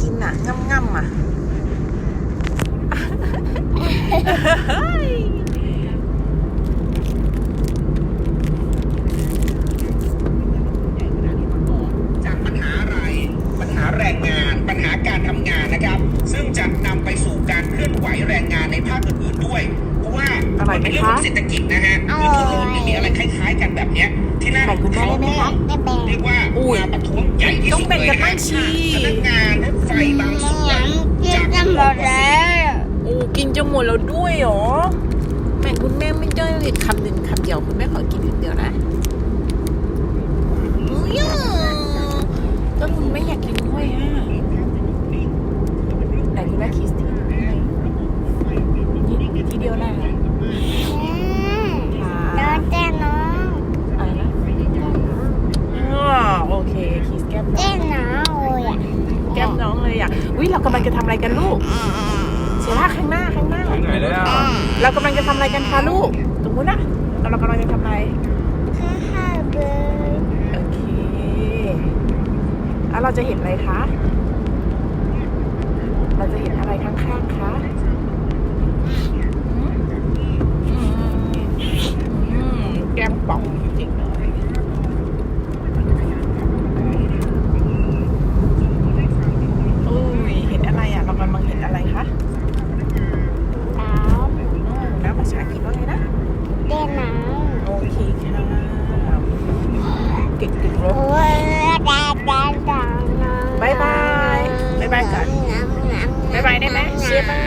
กินอะง่ำง่ำๆอะจากปัญหาอะไร ปัญหาแรงงาน ปัญหาการทำงานนะครับ ซึ่งจะนำไปสู่การเคลื่อนไหวแรงงานในภาคอื่นๆด้วย เพราะว่าอร่อยไหมเป็นเรื่องของคะเศรษฐกิจนะฮะคือทั่วโลกเนี่ยมีอะไรคล้ายๆกันแบบเนี้ยที่นั่นไข่คุณแม่ได้ไหมคะไม่เป็นเรียกว่าอุ้ยมาประท้วงใหญ่ที่ต้อสุงดแบ่งเลยกันนะบ้าฮะงชีพนักงานรถ ไฟบางส่วนกินกันหมดแล้วโอ้กินจะหมดแล้วด้วยเหรอแม่คุณแม่ไม่ได้เลยคำหนึ่งคำเดียวคุณแม่ขอกินคำเดียวนะอุ้ยอะก็คุณไม่อยากกินด้วยอะไหนคุณแม่คิสทีนี่ทีเดียวนะ น้องเต้นน้อง อะไรนะอ๋อโอเคคิสแก้มน้ เต้ อง นน้องเลยอะ แก้มน้องเลย อะอุ้ยเรากำลังจะทำอะไรกันลูกเสียว่าข้างหน้าข้างหน้าไหนเลยอะเรากำลังจะทำอะไรกันคะลูกตรงนู้นนะเรากำลังจะทำอะไรฮ่าฮ่าเบิร์ดโอเค แล้วเราจะเห็นอะไรคะ เราจะเห็นอะไรข้างๆคะอืมอืมอืมแก้มป่องจริงๆเลยอุ้ย เห็นอะไรอะ เรากำลังเห็นอะไรคะ น้ อืมแล้วภาษาอังกฤษว่าไงนะำเต้นน้ โอเคค่ะเก่งๆำ รถ โอ้ยดาดาดาน้อง